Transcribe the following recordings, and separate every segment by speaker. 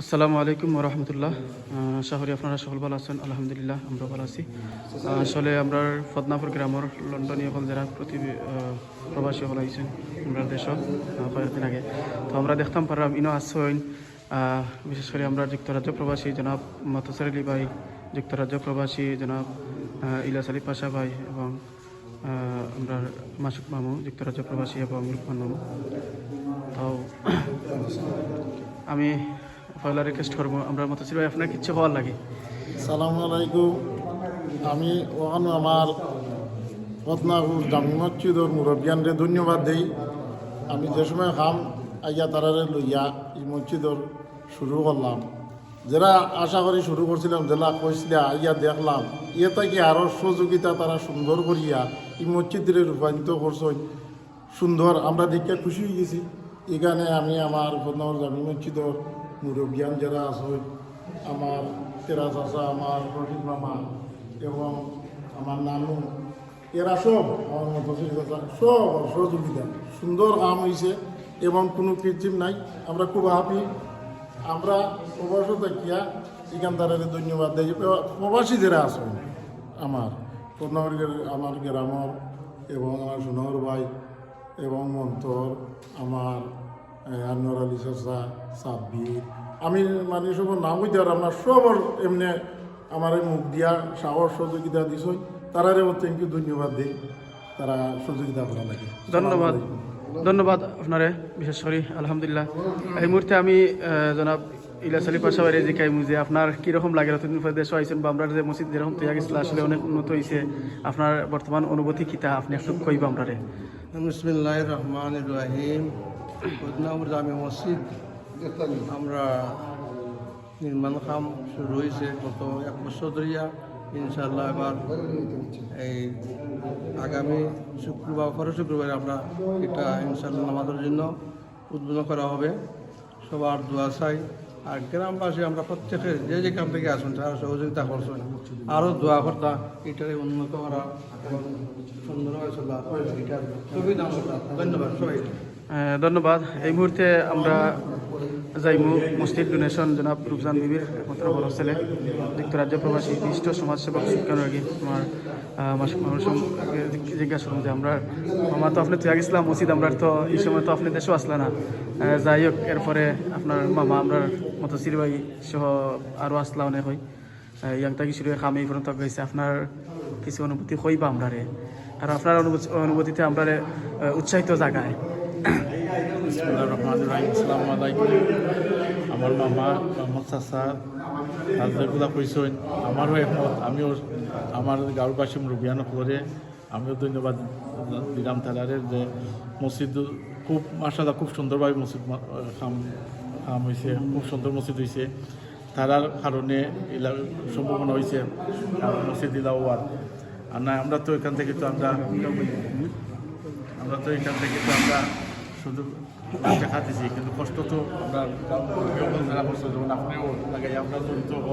Speaker 1: আসসালামু আলাইকুম রহমতুল্লাহ। আশা করি আপনারা সকল ভালো আছেন। আলহামদুলিল্লাহ আমরা ভালো আছি। আসলে আমরা ফদনাপুর গ্রামের লন্ডনীয় হল যারা প্রতি প্রবাসী হল আইছেন, আমরা দেশ কয়েকদিন আগে। তো আমরা দেখতাম পারলাম ইনো আসছেন বিশেষ করে আমরা যুক্তরাজ্য প্রবাসী জনাব মতসর আলী ভাই, যুক্তরাজ্য প্রবাসী জনাব ইলাস আলী পাশা ভাই এবং আমরা মাসুক মামু, যুক্তরাজ্য প্রবাসী এবং লুকমান মামু। তো, আমি পয়লা রিকোয়েস্ট করব, আমরা মতসির ভাই, আপনার কিচ্ছু হওয়ার লাগে?
Speaker 2: সালামু আলাইকুম। আমি ওখানে আমার পদ্মাপুর জামি মসজিদর মুরব্বিয়ানরে ধন্যবাদ দেই। আমি যে সময় খাম, আইয়া তারারে লইয়া এই মসজিদর শুরু করলাম। যারা আশা করি শুরু করছিলাম জেলা কইসিলা আইয়া দেখলাম ইয়ে থেকে আরও সহযোগিতা তারা সুন্দর করিয়া এই মসজিদরে রূপান্তরিত করছেন। সুন্দর, আমরা দেখে খুশি হয়ে গেছি। এখানে আমি আমার জামি মসজিদর মুরব্বিয়ান যারা আছে, আমার তেরা চাষা আমার রশিদ মামা এবং আমার নানু, এরা সব আমার মতো সব সহযোগিতা। সুন্দর আম হয়েছে এবং কোনো কৃত্রিম নাই। আমরা খুব হ্যাপি আমরা প্রবাস দেখিয়া এখান তারা ধন্যবাদ দেয় প্রবাসী যারা আমার কন্যাগর আমার গ্রামর এবং আমার সোনগর ভাই এবং মন্তর আমার আনোয়ার আলী চাষা সাব্বির। আমি মানে সব নাম হইতে আর আমার সবর এমনি আমার এই মুখ দিয়া সাহস সহযোগিতা দিছ তারারে থ্যাংক ইউ ধন্যবাদ দিই। তারা সহযোগিতা করা লাগে।
Speaker 1: ধন্যবাদ। ধন্যবাদ আপনারে বিশেষ করে আলহামদুলিল্লাহ। এই মুহূর্তে আমি জনাব ইলাস আলী পাশা বাইরে জিকাইমু যে আপনার কীরকম লাগে? নতুন দেশ আইছেন বা আমরা যে মসজিদ যেরকম তৈরি গেছিল আসলে অনেক উন্নত হয়েছে আপনার বর্তমান অনুভূতি কিতা আপনি একটু কইব আমরারে।
Speaker 3: বিসমিল্লাহ রহমান রাহিম। বদনামুর জামে মসজিদ আমরা নির্মাণ কাম শুরু হয়েছে গত এক বছর ধরিয়া ইনশাল্লাহ এবার এই আগামী শুক্রবার পরে শুক্রবারে আমরা এটা ইনশাল্লাহ নামাজের জন্য উদ্বোধন করা হবে। সবার দোয়া চাই। আর গ্রামবাসী, আমরা প্রত্যেকে যে যেখান থেকে আসুন তারা সহযোগিতা করছেন, আরও দোয়া কর্তা এটারে উন্নত করা। সুন্দরভাবে চলা এটার সুবিধা ধন্যবাদ সবাই
Speaker 1: ধন্যবাদ। এই মুহূর্তে আমরা যাইমু। মসজিদ ডোনেশন জনাব রূপজান বিবির একমাত্র বড় ছেলে, যুক্তরাজ্য প্রবাসী, বিশিষ্ট সমাজসেবক, শিক্ষানুরাগী মাসুক জিজ্ঞাসা করুন যে আমরা আমার তো আপনি তুই গেছিলাম মসজিদ আমরা তো এই সময় তো আপনি দেশেও আসলে না। যাই হোক, এরপরে আপনার মামা আমরা মতো সিরবাই সহ আরও আসলা অনেক হয় ইয়াংটা কিছু খামে এই পর্যন্ত গেছে। আপনার কিছু অনুভূতি হইবা আমরা রে আর আপনার অনুভূতিতে আমরারে উৎসাহিত জাগায়।
Speaker 4: বিসমুল্লাহ রহমান রাহিম। আসসালামু আলাইকুম। আমার মামা মোহাম্মদ চাচা হাজরাগুলা কইসেন আমারও একমত। আমিও আমার গাঁওবাসী মুরব্বিয়ান করে আমিও ধন্যবাদ দিলাম তালারে যে মসজিদ খুব মাসাল্লাহ খুব সুন্দরভাবে মসজিদ মা- কাম কাম হয়েছে খুব সুন্দর মসজিদ হয়েছে তারার কারণে এলা সম্ভাবনা হয়েছে মসজিদ দিলা হওয়ার। আর না, আমরা তো এখান থেকে তো আমরা আমরা তো এখান থেকে তো আমরা শুধু দেখা দিছি কিন্তু কষ্ট তো আমরা যারা কষ্ট যেমন আপনিও লাগাই আমরা জড়িত হব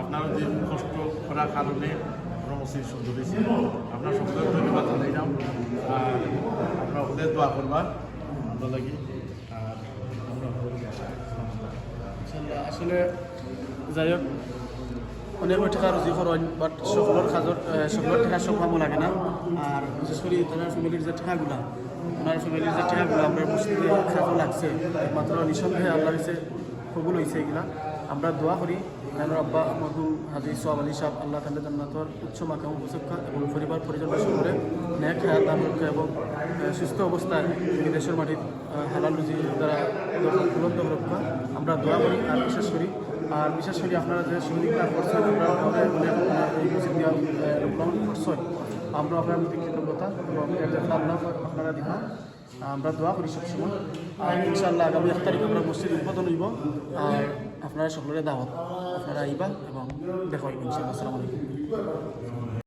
Speaker 4: আপনারও যে কষ্ট করার কারণে মসজিদ সুন্দর হয়েছে আপনার সকলের ধন্যবাদ জানাইলাম আর আপনার ওদের দোয়া করবা আমরা লাগি। আর আমরা
Speaker 1: আসলে যাই হোক অনেক টাকা রুজি করেন বাট সকলের কাজত সকলের টাকা সব কামও লাগে না। আর বিশেষ করে তার ফ্যামিলির যে টাকাগুলা, ওনার ফ্যামিলির যে টাকাগুলো আমরা মসজিদে কাজও লাগছে। একমাত্র নিঃসন্দেহে আল্লাহ হয়েছে কবুল হয়েছে এগুলা। আমরা দোয়া করি নানুর আব্বা মরহুম হাজি সোয়াব আলী সাহ আল্লাহ তাল্লাহ জান্নাতর উচ্চ মাকাম উপসক্ষা এবং পরিবার পরিজন সকলে ন্যাক দান এবং সুস্থ অবস্থায় বিদেশের মাটির হালাল রুজি দ্বারা উলন্দ রক্ষা আমরা দোয়া করি আর বিশেষ করি আর বিশেষ করে আপনারা যে সৈনিকরা করছেন আপনারা রূপলাম করছেন আমরা আপনার প্রতি কৃতজ্ঞতা এবং আপনারা দিবা। আমরা দোয়া করি সবসময়। আর ইনশাআল্লাহ আগামী এক তারিখ আমরা মসজিদ উদ্বোধন হইব। আর আপনারা সকলের দাওয়াত আপনারা আইবা এবং দেখা হইব ইনশাআল্লাহ। আসসালামু আলাইকুম।